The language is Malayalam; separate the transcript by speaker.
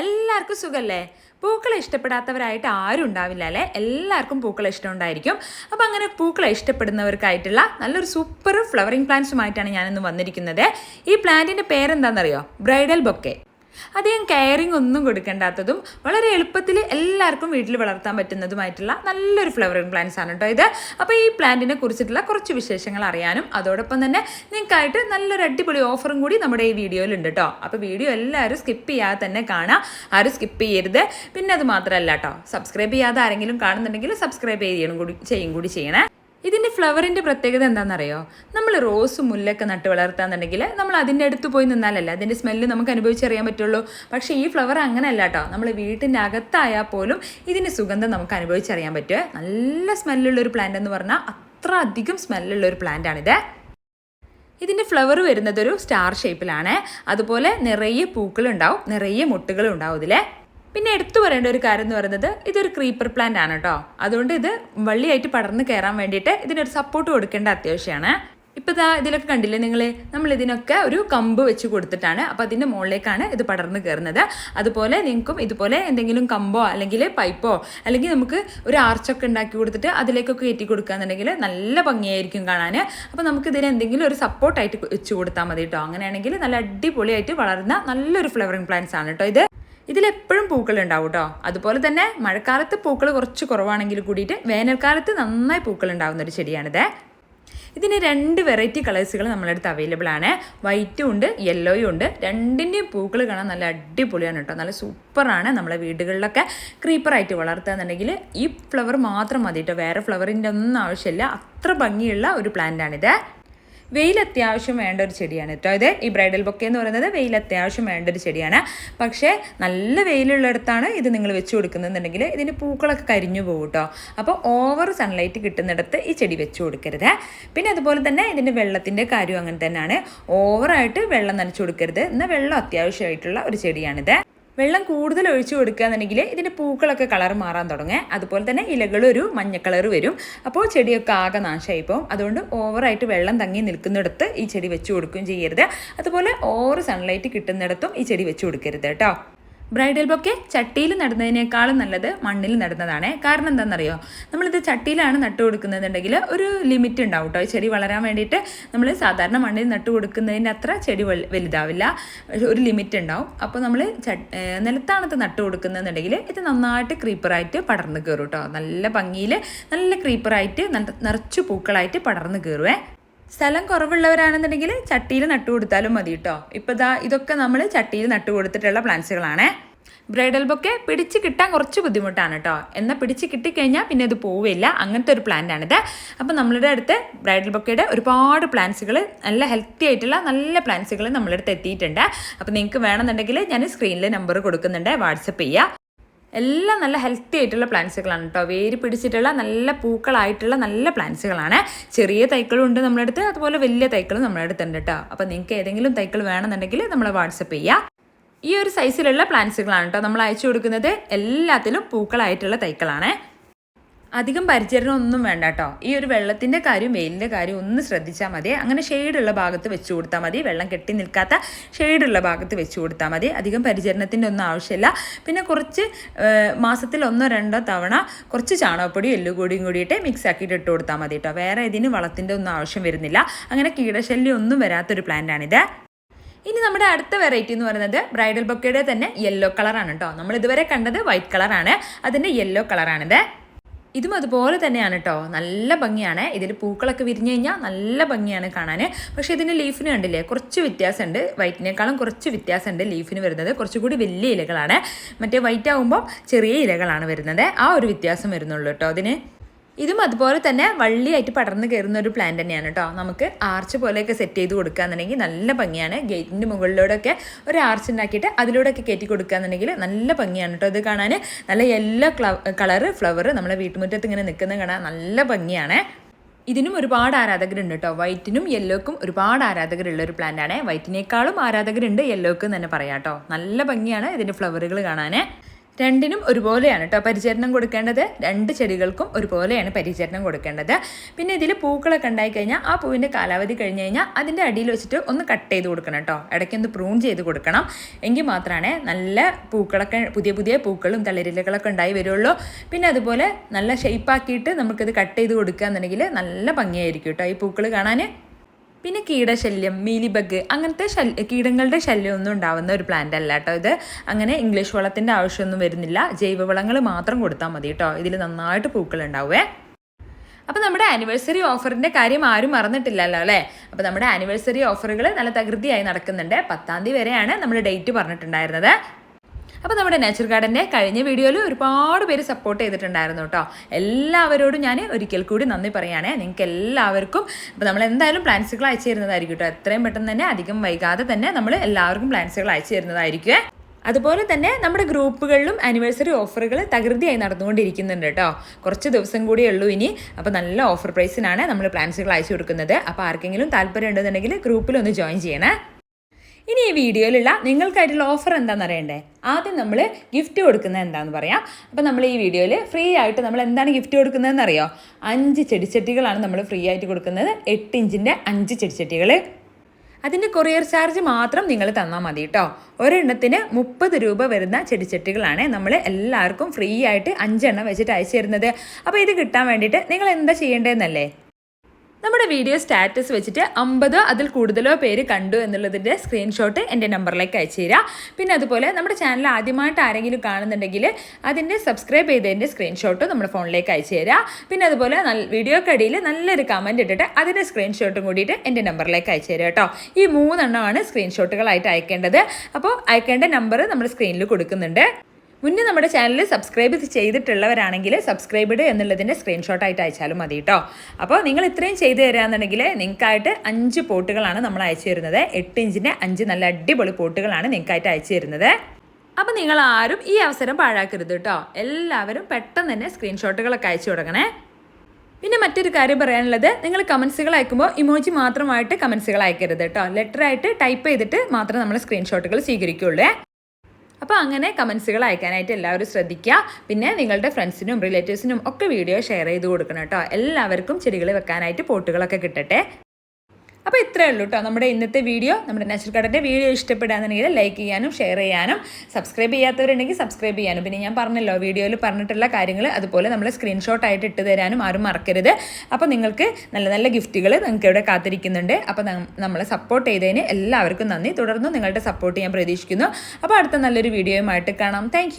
Speaker 1: എല്ലാവർക്കും സുഖമല്ലേ പൂക്കളെ ഇഷ്ടപ്പെടാത്തവരായിട്ട് ആരും ഉണ്ടാവില്ല അല്ലേ? എല്ലാവർക്കും പൂക്കളെ ഇഷ്ടമുണ്ടായിരിക്കും. അപ്പോൾ അങ്ങനെ പൂക്കളെ ഇഷ്ടപ്പെടുന്നവർക്കായിട്ടുള്ള നല്ലൊരു സൂപ്പർ ഫ്ലവറിങ് പ്ലാന്റ്സുമായിട്ടാണ് ഞാനിന്ന് വന്നിരിക്കുന്നത്. ഈ പ്ലാന്റിന്റെ പേരെന്താണെന്നറിയോ ബ്രൈഡൽ ബൊക്കെ അധികം കെയറിങ് ഒന്നും കൊടുക്കേണ്ടാത്തതും വളരെ എളുപ്പത്തിൽ എല്ലാവർക്കും വീട്ടിൽ വളർത്താൻ പറ്റുന്നതുമായിട്ടുള്ള നല്ലൊരു ഫ്ലവറിംഗ് പ്ലാന്റ്സ് ആണ് കേട്ടോ ഇത്. അപ്പോൾ ഈ പ്ലാന്റിനെ കുറിച്ചിട്ടുള്ള കുറച്ച് വിശേഷങ്ങൾ അറിയാനും അതോടൊപ്പം തന്നെ നിങ്ങൾക്കായിട്ട് നല്ലൊരു അടിപൊളി ഓഫറും കൂടി നമ്മുടെ ഈ വീഡിയോയിൽ ഉണ്ട് കേട്ടോ അപ്പോൾ വീഡിയോ എല്ലാവരും സ്കിപ്പ് ചെയ്യാതെ തന്നെ കാണാം. ആരും സ്കിപ്പ് ചെയ്യരുത്. പിന്നെ അത് മാത്രമല്ല കേട്ടോ സബ്സ്ക്രൈബ് ചെയ്യാതെ ആരെങ്കിലും കാണുന്നുണ്ടെങ്കിൽ സബ്സ്ക്രൈബ് ചെയ്യണം കൂടി ചെയ്യും കൂടി ചെയ്യണേ. ഇതിന്റെ ഫ്ലവറിന്റെ പ്രത്യേകത എന്താണെന്നറിയോ? നമ്മൾ റോസ് മുല്ലൊക്കെ നട്ട് വളർത്താന്നുണ്ടെങ്കിൽ നമ്മൾ അതിന്റെ അടുത്ത് പോയി നിന്നാലല്ല അതിന്റെ സ്മെല്ല് നമുക്ക് അനുഭവിച്ചറിയാൻ പറ്റുള്ളൂ. പക്ഷേ ഈ ഫ്ലവർ അങ്ങനെയല്ല കേട്ടോ നമ്മൾ വീട്ടിന്റെ അകത്തായാൽ പോലും ഇതിന്റെ സുഗന്ധം നമുക്ക് അനുഭവിച്ചറിയാൻ പറ്റുമേ നല്ല സ്മെല്ലുള്ള ഒരു പ്ലാന്റ് എന്ന് പറഞ്ഞാൽ അത്ര അധികം സ്മെല്ലുള്ള ഒരു പ്ലാന്റാണിത് ഇതിന്റെ ഫ്ലവർ വരുന്നത് ഒരു സ്റ്റാർ ഷേപ്പിലാണ് അതുപോലെ നിറയെ പൂക്കളുണ്ടാവും നിറയെ മുട്ടുകളും ഉണ്ടാവും ഇതിലെ. പിന്നെ എടുത്തു പറയേണ്ട ഒരു കാര്യം എന്ന് പറയുന്നത് ഇതൊരു ക്രീപ്പർ പ്ലാന്റ് ആണ് കേട്ടോ അതുകൊണ്ട് ഇത് വള്ളിയായിട്ട് പടർന്ന് കയറാൻ വേണ്ടിയിട്ട് ഇതിനൊരു സപ്പോർട്ട് കൊടുക്കേണ്ട അത്യാവശ്യമാണ് ഇപ്പോൾ ഇതാ ഇതിലൊക്കെ കണ്ടില്ലേ നിങ്ങൾ നമ്മൾ ഇതിനൊക്കെ ഒരു കമ്പ് വെച്ച് കൊടുത്തിട്ടാണ് അപ്പോൾ അതിന്റെ മുകളിലേക്കാണ് ഇത് പടർന്ന് കയറുന്നത് അതുപോലെ നിങ്ങൾക്കും ഇതുപോലെ എന്തെങ്കിലും കമ്പോ അല്ലെങ്കിൽ പൈപ്പോ അല്ലെങ്കിൽ നമുക്ക് ഒരു ആർച്ചൊക്കെ ഉണ്ടാക്കി കൊടുത്തിട്ട് അതിലേക്കൊക്കെ കയറ്റി കൊടുക്കുകയെന്നുണ്ടെങ്കിൽ നല്ല ഭംഗിയായിരിക്കും കാണാൻ. അപ്പോൾ നമുക്ക് ഇതിന് എന്തെങ്കിലും ഒരു സപ്പോർട്ടായിട്ട് വെച്ച് കൊടുത്താൽ മതി കേട്ടോ അങ്ങനെയാണെങ്കിൽ നല്ല അടിപൊളിയായിട്ട് വളരുന്ന നല്ലൊരു ഫ്ലവറിങ് പ്ലാന്റ്സ് ആണ് കേട്ടോ ഇത്. ഇതിലെപ്പോഴും പൂക്കൾ ഉണ്ടാവും കേട്ടോ അതുപോലെ തന്നെ മഴക്കാലത്ത് പൂക്കൾ കുറച്ച് കുറവാണെങ്കിൽ കൂടിയിട്ട് വേനൽക്കാലത്ത് നന്നായി പൂക്കൾ ഉണ്ടാകുന്ന ഒരു ചെടിയാണിത്. ഇതിന് രണ്ട് വെറൈറ്റി കളേഴ്സുകൾ നമ്മുടെ അടുത്ത് അവൈലബിൾ ആണ്. വൈറ്റും ഉണ്ട് യെല്ലോയും ഉണ്ട്. രണ്ടിന്റെയും പൂക്കൾ കാണാൻ നല്ല അടിപൊളിയാണ് കേട്ടോ നല്ല സൂപ്പറാണ് നമ്മളെ വീടുകളിലൊക്കെ ക്രീപ്പറായിട്ട് വളർത്തുകയെന്നുണ്ടെങ്കിൽ ഈ ഫ്ലവർ മാത്രം മതി കേട്ടോ വേറെ ഫ്ലവറിന്റെ ഒന്നും ആവശ്യമില്ല. അത്ര ഭംഗിയുള്ള ഒരു പ്ലാന്റാണിത് വെയിൽ അത്യാവശ്യം വേണ്ട ഒരു ചെടിയാണ് കേട്ടോ. ഇത് ഈ ബ്രൈഡൽ ബൊക്കെ എന്ന് പറയുന്നത് വെയിൽ അത്യാവശ്യം വേണ്ട ഒരു ചെടിയാണ്. പക്ഷേ നല്ല വെയിലുള്ളിടത്താണ് ഇത് നിങ്ങൾ വെച്ച് കൊടുക്കുന്നതെന്നുണ്ടെങ്കിൽ ഇതിന്റെ പൂക്കളൊക്കെ കരിഞ്ഞു പോകും കേട്ടോ. അപ്പോൾ ഓവർ സൺലൈറ്റ് കിട്ടുന്നിടത്ത് ഈ ചെടി വെച്ച് കൊടുക്കരുത്. പിന്നെ അതുപോലെ തന്നെ ഇതിന്റെ വെള്ളത്തിന്റെ കാര്യം അങ്ങനെ തന്നെയാണ്. ഓവറായിട്ട് വെള്ളം നനച്ചു കൊടുക്കരുത്. എന്നാൽ വെള്ളം അത്യാവശ്യമായിട്ടുള്ള ഒരു ചെടിയാണിത്. വെള്ളം കൂടുതൽ ഒഴിച്ചു കൊടുക്കുകയെന്നുണ്ടെങ്കിൽ ഇതിന്റെ പൂക്കളൊക്കെ കളർ മാറാൻ തുടങ്ങുക. അതുപോലെ തന്നെ ഇലകളൊരു മഞ്ഞ കളർ വരും. അപ്പോൾ ചെടിയൊക്കെ ആകെ നാശമായി പോകും അതുകൊണ്ട് ഓവറായിട്ട് വെള്ളം തങ്ങി നിൽക്കുന്നിടത്ത് ഈ ചെടി വെച്ച് കൊടുക്കുകയും ചെയ്യരുത്. അതുപോലെ ഓവർ സൺലൈറ്റ് കിട്ടുന്നിടത്തും ഈ ചെടി വെച്ച് കൊടുക്കരുത് കേട്ടോ. ബ്രൈഡൽ ബൊക്കെ ചട്ടിയിൽ നടുന്നതിനേക്കാളും നല്ലത് മണ്ണിൽ നടുന്നതാണ്. കാരണം എന്താണെന്നറിയോ? നമ്മളിത് ചട്ടിയിലാണ് നട്ടു കൊടുക്കുന്നതെന്നുണ്ടെങ്കിൽ ഒരു ലിമിറ്റ് ഉണ്ടാവും കേട്ടോ. ചെടി വളരാൻ വേണ്ടിയിട്ട് നമ്മൾ സാധാരണ മണ്ണിൽ നട്ടു കൊടുക്കുന്നതിന്റെ അത്ര ചെടി വലുതാവില്ല. ഒരു ലിമിറ്റ് ഉണ്ടാവും. അപ്പോൾ നമ്മൾ നിലത്താണത് നട്ടു കൊടുക്കുന്നതെന്നുണ്ടെങ്കിൽ ഇത് നന്നായിട്ട് ക്രീപ്പറായിട്ട് പടർന്നു കയറും കേട്ടോ. നല്ല ഭംഗിയിൽ നല്ല ക്രീപ്പറായിട്ട് നിറച്ചു പൂക്കളായിട്ട് പടർന്നു കയറുവേ. സ്ഥലം കുറവുള്ളവരാണെന്നുണ്ടെങ്കിൽ ചട്ടിയിൽ നട്ടു കൊടുത്താലും മതി കേട്ടോ ഇപ്പോൾ ഇതാ ഇതൊക്കെ നമ്മൾ ചട്ടിയിൽ നട്ടു കൊടുത്തിട്ടുള്ള പ്ലാന്റ്സുകളാണ്. ബ്രൈഡൽ ബൊക്കെ പിടിച്ച് കിട്ടാൻ കുറച്ച് ബുദ്ധിമുട്ടാണ് കേട്ടോ എന്നാൽ പിടിച്ച് കിട്ടിക്കഴിഞ്ഞാൽ പിന്നെ അത് പോവില്ല. അങ്ങനത്തെ ഒരു പ്ലാന്റ് ആണിത് അപ്പോൾ നമ്മളുടെ അടുത്ത് ബ്രൈഡൽ ബൊക്കയുടെ ഒരുപാട് പ്ലാന്റ്സുകൾ നല്ല ഹെൽത്തി ആയിട്ടുള്ള നല്ല പ്ലാന്റ്സുകൾ നമ്മളടുത്ത് എത്തിയിട്ടുണ്ട്. അപ്പോൾ നിങ്ങൾക്ക് വേണമെന്നുണ്ടെങ്കിൽ ഞാൻ സ്ക്രീനിൽ നമ്പർ കൊടുക്കുന്നുണ്ട്. വാട്സപ്പ് ചെയ്യുക എല്ലാം നല്ല ഹെൽത്തി ആയിട്ടുള്ള പ്ലാന്റ്സുകളാണ് കേട്ടോ വേര് പിടിച്ചിട്ടുള്ള നല്ല പൂക്കളായിട്ടുള്ള നല്ല പ്ലാന്റ്സുകളാണ് ചെറിയ തൈക്കളും ഉണ്ട് നമ്മുടെ അടുത്ത് അതുപോലെ വലിയ തൈക്കളും നമ്മുടെ അടുത്ത് ഉണ്ട് കേട്ടോ അപ്പോൾ നിങ്ങൾക്ക് ഏതെങ്കിലും തൈക്കൾ വേണമെന്നുണ്ടെങ്കിൽ നമ്മളെ വാട്സപ്പ് ചെയ്യുക ഈ ഒരു സൈസിലുള്ള പ്ലാന്റ്സുകളാണ് കേട്ടോ നമ്മൾ അയച്ചു കൊടുക്കുന്നത് എല്ലാത്തിലും പൂക്കളായിട്ടുള്ള തൈക്കളാണ്. അധികം പരിചരണം ഒന്നും വേണ്ട കേട്ടോ. ഈ ഒരു വെള്ളത്തിന്റെ കാര്യം വെയിലിന്റെ കാര്യം ഒന്ന് ശ്രദ്ധിച്ചാൽ മതി. അങ്ങനെ ഷെയ്ഡുള്ള ഭാഗത്ത് വെച്ച് കൊടുത്താൽ മതി. വെള്ളം കെട്ടി നിൽക്കാത്ത ഷെയ്ഡുള്ള ഭാഗത്ത് വെച്ച് കൊടുത്താൽ മതി. അധികം പരിചരണത്തിന്റെ ഒന്നും ആവശ്യമില്ല. പിന്നെ കുറച്ച് മാസത്തിൽ ഒന്നോ രണ്ടോ തവണ കുറച്ച് ചാണകപ്പൊടി എല്ലുകൂടിയും കൂടിയിട്ട് മിക്സ് ആക്കിയിട്ട് ഇട്ട് കൊടുത്താൽ മതി കേട്ടോ. വേറെ ഇതിന് വളത്തിന്റെ ഒന്നും ആവശ്യം വരുന്നില്ല. അങ്ങനെ കീടശല്യം ഒന്നും വരാത്തൊരു പ്ലാന്റാണിത് ഇനി നമ്മുടെ അടുത്ത വെറൈറ്റി എന്ന് പറയുന്നത് ബ്രൈഡൽ ബൊക്കയുടെ തന്നെ യെല്ലോ കളറാണ് കേട്ടോ. നമ്മൾ ഇതുവരെ കണ്ടത് വൈറ്റ് കളറാണ് അതിന്റെ യെല്ലോ കളറാണിത് ഇതും അതുപോലെ തന്നെയാണ് കേട്ടോ നല്ല ഭംഗിയാണ്. ഇതിൽ പൂക്കളൊക്കെ വിരിഞ്ഞു കഴിഞ്ഞാൽ നല്ല ഭംഗിയാണ് കാണാൻ പക്ഷേ ഇതിന്റെ ലീഫിന് കണ്ടില്ലേ? കുറച്ച് വ്യത്യാസമുണ്ട് വൈറ്റിനേക്കാളും കുറച്ച് വ്യത്യാസമുണ്ട് ലീഫിന് വരുന്നത്. കുറച്ചുകൂടി വലിയ ഇലകളാണ്. മറ്റേ വൈറ്റ് ആകുമ്പോൾ ചെറിയ ഇലകളാണ് വരുന്നത്. ആ ഒരു വ്യത്യാസം വരുന്നുള്ളൂ കേട്ടോ അതിന് ഇതും അതുപോലെ തന്നെ വള്ളിയായിട്ട് പടർന്ന് കയറുന്ന ഒരു പ്ലാന്റ് തന്നെയാണ് കേട്ടോ നമുക്ക് ആർച്ച് പോലെയൊക്കെ സെറ്റ് ചെയ്ത് കൊടുക്കുകയെന്നുണ്ടെങ്കിൽ നല്ല ഭംഗിയാണ്. ഗേറ്റിന്റെ മുകളിലൂടെയൊക്കെ ഒരു ആർച്ച് ഉണ്ടാക്കിയിട്ട് അതിലൂടെയൊക്കെ കയറ്റി കൊടുക്കുകയെന്നുണ്ടെങ്കിൽ നല്ല ഭംഗിയാണ് കേട്ടോ ഇത് കാണാൻ നല്ല യെല്ലോ കളറ് ഫ്ലവർ നമ്മുടെ വീട്ടുമുറ്റത്ത് ഇങ്ങനെ നിൽക്കുന്നത് കാണാൻ നല്ല ഭംഗിയാണ്. ഇതിനും ഒരുപാട് ആരാധകരുണ്ട് കേട്ടോ വൈറ്റിനും യെല്ലോക്കും ഒരുപാട് ആരാധകരുള്ള ഒരു പ്ലാന്റ് ആണ്. വൈറ്റിനേക്കാളും ആരാധകരുണ്ട് യെല്ലോക്ക് തന്നെ പറയാം കേട്ടോ നല്ല ഭംഗിയാണ് ഇതിന്റെ ഫ്ലവറുകൾ കാണാൻ. രണ്ടിനും ഒരുപോലെയാണ് കേട്ടോ പരിചരണം കൊടുക്കേണ്ടത്. രണ്ട് ചെടികൾക്കും ഒരുപോലെയാണ് പരിചരണം കൊടുക്കേണ്ടത്. പിന്നെ ഇതിൽ പൂക്കളൊക്കെ ഉണ്ടായി കഴിഞ്ഞാൽ ആ പൂവിന്റെ കാലാവധി കഴിഞ്ഞ് കഴിഞ്ഞാൽ അതിന്റെ അടിയിൽ വെച്ചിട്ട് ഒന്ന് കട്ട് ചെയ്ത് കൊടുക്കണം കേട്ടോ ഇടയ്ക്കൊന്ന് പ്രൂൺ ചെയ്ത് കൊടുക്കണം. എങ്കിൽ മാത്രമാണ് നല്ല പൂക്കളൊക്കെ പുതിയ പുതിയ പൂക്കളും തളിരിലകളൊക്കെ ഉണ്ടായി വരുള്ളൂ. പിന്നെ അതുപോലെ നല്ല ഷേപ്പാക്കിയിട്ട് നമുക്കിത് കട്ട് ചെയ്ത് കൊടുക്കുക എന്നുണ്ടെങ്കിൽ നല്ല ഭംഗിയായിരിക്കും കേട്ടോ ഈ പൂക്കൾ കാണാൻ പിന്നെ കീടശല്യം മീലിബഗ് അങ്ങനത്തെ ശല്യ കീടങ്ങളുടെ ശല്യമൊന്നും ഉണ്ടാവുന്ന ഒരു പ്ലാന്റ് അല്ല കേട്ടോ ഇത്. അങ്ങനെ ഇംഗ്ലീഷ് വളത്തിന്റെ ആവശ്യമൊന്നും വരുന്നില്ല. ജൈവ വളങ്ങൾ മാത്രം കൊടുത്താൽ മതി കേട്ടോ ഇതിൽ നന്നായിട്ട് പൂക്കൾ ഉണ്ടാവുമേ അപ്പോൾ നമ്മുടെ ആനിവേഴ്സറി ഓഫറിന്റെ കാര്യം ആരും മറന്നിട്ടില്ലല്ലോ അല്ലേ? അപ്പോൾ നമ്മുടെ ആനിവേഴ്സറി ഓഫറുകൾ നല്ല തകൃതിയായി നടക്കുന്നുണ്ട്. പത്താം തീയതി വരെയാണ് നമ്മൾ ഡേറ്റ് പറഞ്ഞിട്ടുണ്ടായിരുന്നത്. അപ്പോൾ നമ്മുടെ നേച്ചർ ഗാർഡന്റെ കഴിഞ്ഞ വീഡിയോയിൽ ഒരുപാട് പേര് സപ്പോർട്ട് ചെയ്തിട്ടുണ്ടായിരുന്നു കേട്ടോ എല്ലാവരോടും ഞാൻ ഒരിക്കൽ കൂടി നന്ദി പറയുകയാണേ നിങ്ങൾക്ക് എല്ലാവർക്കും അപ്പോൾ നമ്മൾ എന്തായാലും പ്ലാൻസുകൾ അയച്ചു തരുന്നതായിരിക്കും കേട്ടോ എത്രയും പെട്ടെന്ന് തന്നെ അധികം വൈകാതെ തന്നെ നമ്മൾ എല്ലാവർക്കും പ്ലാൻസുകൾ അയച്ചു തരുന്നതായിരിക്കും അതുപോലെ തന്നെ നമ്മുടെ ഗ്രൂപ്പുകളിലും ആനിവേഴ്സറി ഓഫറുകൾ തകൃതിയായി നടന്നുകൊണ്ടിരിക്കുന്നുണ്ട് കേട്ടോ കുറച്ച് ദിവസം കൂടിയേ ഉള്ളൂ ഇനി. അപ്പോൾ നല്ല ഓഫർ പ്രൈസിനാണ് നമ്മൾ പ്ലാൻസുകൾ അയച്ചു കൊടുക്കുന്നത്. അപ്പോൾ ആർക്കെങ്കിലും താല്പര്യം ഉണ്ടെന്നുണ്ടെങ്കിൽ ഗ്രൂപ്പിലൊന്ന് ജോയിൻ ചെയ്യണേ. ഇനി ഈ വീഡിയോയിലുള്ള നിങ്ങൾക്കായിട്ടുള്ള ഓഫർ എന്താണെന്ന് അറിയണ്ടേ? ആദ്യം നമ്മൾ ഗിഫ്റ്റ് കൊടുക്കുന്നത് എന്താണെന്ന് പറയാം. അപ്പോൾ നമ്മൾ ഈ വീഡിയോയിൽ ഫ്രീ ആയിട്ട് നമ്മൾ എന്താണ് ഗിഫ്റ്റ് കൊടുക്കുന്നതെന്ന് അറിയോ? അഞ്ച് ചെടിച്ചട്ടികളാണ് നമ്മൾ ഫ്രീ ആയിട്ട് കൊടുക്കുന്നത്. എട്ട് ഇഞ്ചിന്റെ അഞ്ച് ചെടിച്ചട്ടികൾ അതിന്റെ കൊറിയർ ചാർജ് മാത്രം നിങ്ങൾ തന്നാൽ മതി കേട്ടോ ഒരെണ്ണത്തിന് മുപ്പത് രൂപ വരുന്ന ചെടിച്ചട്ടികളാണ് നമ്മൾ എല്ലാവർക്കും ഫ്രീ ആയിട്ട് അഞ്ചെണ്ണം വെച്ചിട്ട് അയച്ചു തരുന്നത്. അപ്പോൾ ഇത് കിട്ടാൻ വേണ്ടിയിട്ട് നിങ്ങൾ എന്താ ചെയ്യേണ്ടതെന്നല്ലേ? നമ്മുടെ വീഡിയോ സ്റ്റാറ്റസ് വെച്ചിട്ട് അമ്പതോ അതിൽ കൂടുതലോ പേര് കണ്ടു എന്നുള്ളതിന്റെ സ്ക്രീൻഷോട്ട് എന്റെ നമ്പറിലേക്ക് അയച്ചു തരിക പിന്നെ അതുപോലെ നമ്മുടെ ചാനൽ ആദ്യമായിട്ട് ആരെങ്കിലും കാണുന്നുണ്ടെങ്കിൽ അതിന്റെ സബ്സ്ക്രൈബ് ചെയ്തതിന്റെ സ്ക്രീൻഷോട്ട് നമ്മുടെ ഫോണിലേക്ക് അയച്ചു തരിക പിന്നെ അതുപോലെ നല്ല വീഡിയോക്കടിയിൽ നല്ലൊരു കമന്റ് ഇട്ടിട്ട് അതിന്റെ സ്ക്രീൻഷോട്ടും കൂടിയിട്ട് എന്റെ നമ്പറിലേക്ക് അയച്ചു തരിക കേട്ടോ. ഈ മൂന്നെണ്ണമാണ് സ്ക്രീൻഷോട്ടുകളായിട്ട് അയക്കേണ്ടത്. അപ്പോൾ അയക്കേണ്ട നമ്പർ നമ്മുടെ സ്ക്രീനിൽ കൊടുക്കുന്നുണ്ട്. മുന്നേ നമ്മുടെ ചാനൽ സബ്സ്ക്രൈബ് ചെയ്തിട്ടുള്ളവരാണെങ്കിൽ സബ്സ്ക്രൈബ്ഡ് എന്നുള്ളതിന്റെ സ്ക്രീൻഷോട്ടായിട്ട് അയച്ചാലും മതി കേട്ടോ അപ്പോൾ നിങ്ങൾ ഇത്രയും ചെയ്തു തരാമെന്നുണ്ടെങ്കിൽ നിങ്ങൾക്കായിട്ട് അഞ്ച് പോട്ടുകളാണ് നമ്മൾ അയച്ചു തരുന്നത്. എട്ട് ഇഞ്ചിന്റെ അഞ്ച് നല്ല അടിപൊളി പോട്ടുകളാണ് നിങ്ങൾക്കായിട്ട് അയച്ചു തരുന്നത്. അപ്പം നിങ്ങൾ ആരും ഈ അവസരം പാഴാക്കരുത് കേട്ടോ എല്ലാവരും പെട്ടെന്ന് തന്നെ സ്ക്രീൻഷോട്ടുകളൊക്കെ അയച്ചു തുടങ്ങണേ പിന്നെ മറ്റൊരു കാര്യം പറയാനുള്ളത് നിങ്ങൾ കമൻസുകൾ അയക്കുമ്പോൾ ഇമോജി മാത്രമായിട്ട് കമൻസുകൾ അയക്കരുത് കേട്ടോ ലെറ്റർ ആയിട്ട് ടൈപ്പ് ചെയ്തിട്ട് മാത്രം നമ്മൾ സ്ക്രീൻഷോട്ടുകൾ സ്വീകരിക്കുള്ളൂ. അപ്പോൾ അങ്ങനെ കമൻസുകൾ അയക്കാനായിട്ട് എല്ലാവരും ശ്രദ്ധിക്കുക. പിന്നെ നിങ്ങളുടെ ഫ്രണ്ട്സിനും റിലേറ്റീവ്സിനും ഒക്കെ വീഡിയോ ഷെയർ ചെയ്ത് കൊടുക്കണം കേട്ടോ. എല്ലാവർക്കും ചെടികൾ വെക്കാനായിട്ട് പോട്ടുകളൊക്കെ കിട്ടട്ടെ. അപ്പോൾ ഇത്രയേ ഉള്ളൂ കേട്ടോ നമ്മുടെ ഇന്നത്തെ വീഡിയോ. നമ്മുടെ നാച്ചുറൽ കടന്റെ വീഡിയോ ഇഷ്ടപ്പെടാന്നുണ്ടെങ്കിൽ ലൈക്ക് ചെയ്യാനും ഷെയർ ചെയ്യാനും സബ്സ്ക്രൈബ് ചെയ്യാത്തവരുണ്ടെങ്കിൽ സബ്സ്ക്രൈബ് ചെയ്യാനും. പിന്നെ ഞാൻ പറഞ്ഞല്ലോ വീഡിയോയിൽ പറഞ്ഞിട്ടുള്ള കാര്യങ്ങൾ അതുപോലെ നമ്മൾ സ്ക്രീൻഷോട്ട് ആയിട്ട് ഇട്ട് തരാനും ആരും മറക്കരുത്. അപ്പോൾ നിങ്ങൾക്ക് നല്ല നല്ല ഗിഫ്റ്റുകൾ നിങ്ങൾക്ക് ഇവിടെ കാത്തിരിക്കുന്നുണ്ട്. അപ്പോൾ നമ്മളെ സപ്പോർട്ട് ചെയ്തതിന് എല്ലാവർക്കും നന്ദി. തുടർന്നും നിങ്ങളുടെ സപ്പോർട്ട് ഞാൻ പ്രതീക്ഷിക്കുന്നു. അപ്പോൾ അടുത്ത നല്ലൊരു വീഡിയോയുമായിട്ട് കാണാം. താങ്ക്